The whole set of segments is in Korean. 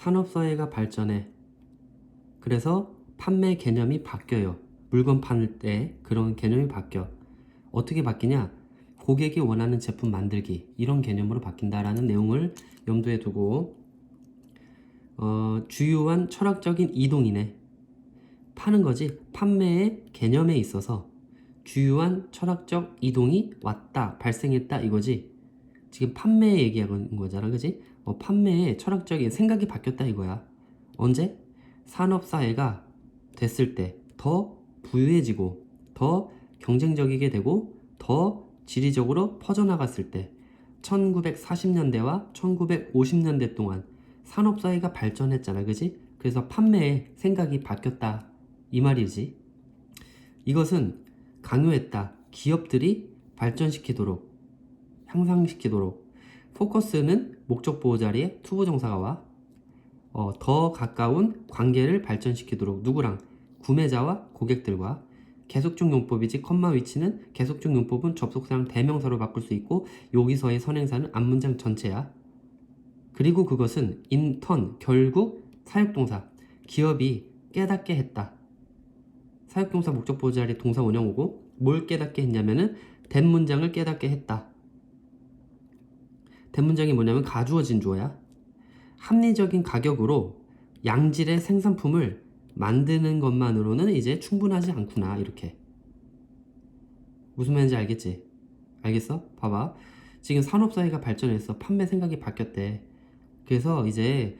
산업사회가 발전해. 그래서 판매 개념이 바뀌어요. 물건 파는 때 그런 개념이 바뀌어. 어떻게 바뀌냐? 고객이 원하는 제품 만들기 이런 개념으로 바뀐다라는 내용을 염두에 두고 어, 주요한 철학적인 이동이네. 파는 거지 판매의 개념에 있어서 주요한 철학적 이동이 왔다 발생했다 이거지 지금 판매 얘기하는 거잖아 그지? 어, 판매의 철학적인 생각이 바뀌었다 이거야. 언제? 산업사회가 됐을 때 더 부유해지고 더 경쟁적이게 되고 더 지리적으로 퍼져나갔을 때 1940년대와 1950년대 동안 산업사회가 발전했잖아 그지? 그래서 판매의 생각이 바뀌었다. 이 말이지. 이것은 강요했다. 기업들이 발전시키도록 향상시키도록 포커스는 목적 보호 자리에 투부 정사가 와 어, 더 가까운 관계를 발전시키도록 누구랑 구매자와 고객들과 계속중 용법이지 컴마 위치는 계속중 용법은 접속사랑 대명사로 바꿀 수 있고 여기서의 선행사는 앞문장 전체야. 그리고 그것은 인턴 결국 사역동사 기업이 깨닫게 했다. 사역동사 목적 보호 자리 동사 원형 오고 뭘 깨닫게 했냐면은 된 문장을 깨닫게 했다. 된 문장이 뭐냐면 가주어진 주어야. 합리적인 가격으로 양질의 생산품을 만드는 것만으로는 이제 충분하지 않구나 이렇게 무슨 말인지 알겠지? 알겠어? 봐봐 지금 산업사회가 발전해서 판매 생각이 바뀌었대 그래서 이제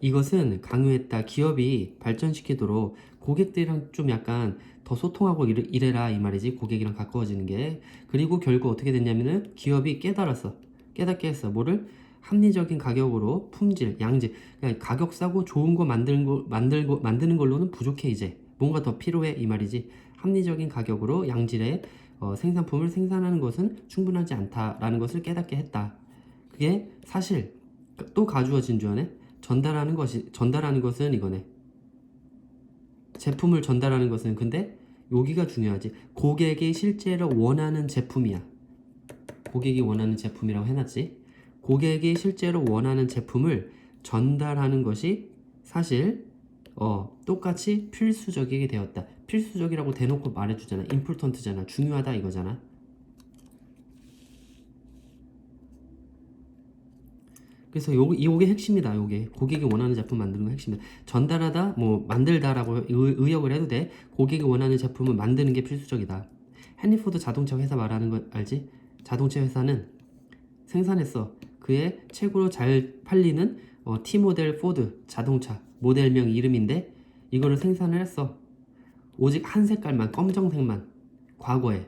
이것은 강요했다 기업이 발전시키도록 고객들이랑 좀 약간 더 소통하고 이래, 이래라 이 말이지 고객이랑 가까워지는 게 그리고 결국 어떻게 됐냐면은 기업이 깨달았어 깨닫게 했어 뭐를 합리적인 가격으로 품질, 양질, 그러니까 가격 싸고 좋은 거 만드는 거 만들고 만드는 걸로는 부족해 이제 뭔가 더 필요해 이 말이지 합리적인 가격으로 양질의 어, 생산품을 생산하는 것은 충분하지 않다라는 것을 깨닫게 했다. 그게 사실 또 가주어 진 주어네 전달하는 것이 전달하는 것은 이거네. 제품을 전달하는 것은 근데 여기가 중요하지. 고객이 실제로 원하는 제품이야. 고객이 원하는 제품이라고 해놨지. 고객이 실제로 원하는 제품을 전달하는 것이 사실 어, 똑같이 필수적이게 되었다. 필수적이라고 대놓고 말해주잖아. 임플턴트잖아. 중요하다 이거잖아. 그래서 요, 요게 핵심이다. 요게 고객이 원하는 제품 만드는 거 핵심이다. 전달하다, 뭐 만들다라고 의, 의역을 해도 돼. 고객이 원하는 제품을 만드는 게 필수적이다. 헨리포드 자동차 회사 말하는 거 알지? 자동차 회사는 생산했어. 그의 최고로 잘 팔리는 어, T 모델 포드 자동차 모델명 이름인데 이거를 생산을 했어. 오직 한 색깔만 검정색만 과거에.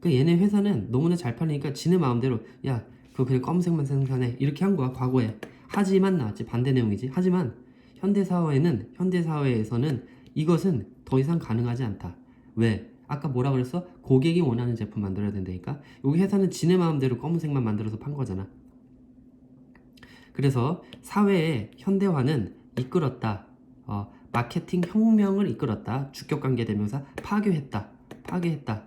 그 얘네 회사는 너무나 잘 팔리니까 지네 마음대로 야 그거 그냥 검색만 생산해 이렇게 한 거야 과거에. 하지만 나왔지 반대 내용이지. 하지만 현대 사회는 현대 사회에서는 이것은 더 이상 가능하지 않다. 왜? 아까 뭐라 그랬어? 고객이 원하는 제품 만들어야 된다니까. 여기 회사는 지네 마음대로 검은색만 만들어서 판 거잖아. 그래서 사회의 현대화는 이끌었다. 어, 마케팅 혁명을 이끌었다. 주격 관계 대명사 파괴했다. 파괴했다.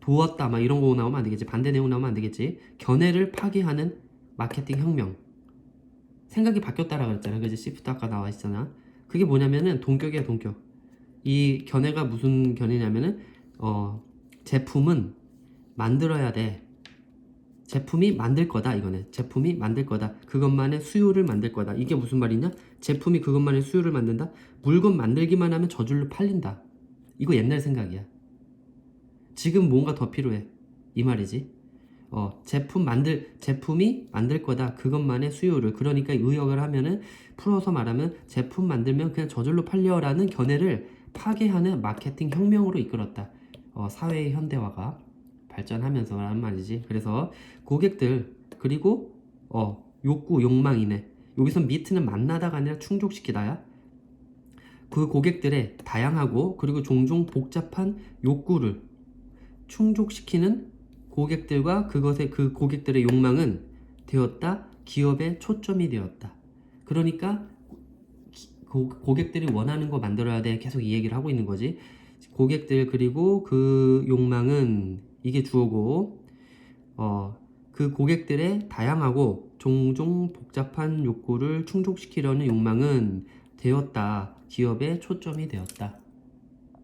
도왔다. 막 이런 거 나오면 안 되겠지. 반대 내용 나오면 안 되겠지. 견해를 파괴하는 마케팅 혁명. 생각이 바뀌었다라 그랬잖아. 그지? 시프트 아까 나와 있잖아. 그게 뭐냐면은 동격이야, 동격. 이 견해가 무슨 견해냐면은 어 제품은 만들어야 돼. 제품이 만들 거다 이거네. 제품이 만들 거다. 그것만의 수요를 만들 거다. 이게 무슨 말이냐? 제품이 그것만의 수요를 만든다. 물건 만들기만 하면 저절로 팔린다. 이거 옛날 생각이야. 지금 뭔가 더 필요해. 이 말이지. 어, 제품 만들 제품이 만들 거다. 그것만의 수요를. 그러니까 의역을 하면은 풀어서 말하면 제품 만들면 그냥 저절로 팔려라는 견해를 파괴하는 마케팅 혁명으로 이끌었다. 어, 사회의 현대화가 발전하면서란 말이지. 그래서 고객들 그리고 어, 욕구 욕망이네. 여기서 미트는 만나다가 아니라 충족시키다야. 그 고객들의 다양하고 그리고 종종 복잡한 욕구를 충족시키는 고객들과 그것의 그 고객들의 욕망은 되었다. 기업의 초점이 되었다. 그러니까 고, 고객들이 원하는 거 만들어야 돼. 계속 이 얘기를 하고 있는 거지. 고객들 그리고 그 욕망은 이게 주어고 어, 그 고객들의 다양하고 종종 복잡한 욕구를 충족시키려는 욕망은 되었다. 기업의 초점이 되었다.